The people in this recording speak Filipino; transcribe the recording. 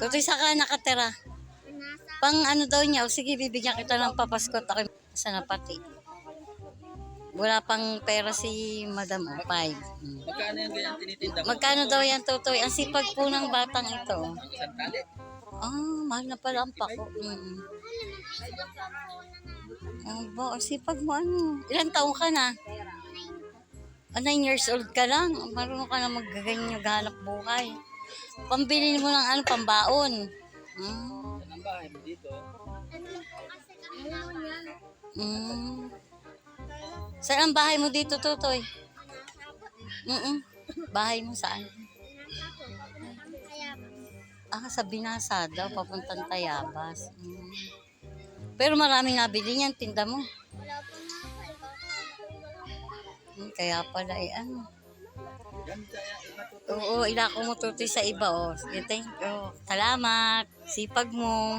Tutoy sa ka nakatira. Pang ano daw niya, o sige, bibigyan kita ng papaskot. Ako sa napati. Wala pang pera si Madam o, five. Mm. Magkano yung ganyan tinitinda mo? Magkano daw yan, Tutoy? Ang sipag po ng batang ito. Tali. Ah, mahal na pala ang pako. Mm. Oh, ba, ang sipag mo ano? Ilan taong ka na? Ah, nine years old ka lang. Marunong ka na magaganyan maghanap buhay. Pambili mo ng ano, pambaon. Mm. Yan ang bahay mo dito. Mm. Saan ang bahay mo dito, Tutoy? Mm Bahay mo saan? Ah, sa Binasa daw, papuntang Tayabas. Mm. Pero maraming nabili niyan, tinda mo. Mm, kaya pala, eh, ano. Oo, ilako mo tutoy sa iba, oh. Thank you. Salamat. Sipag mo.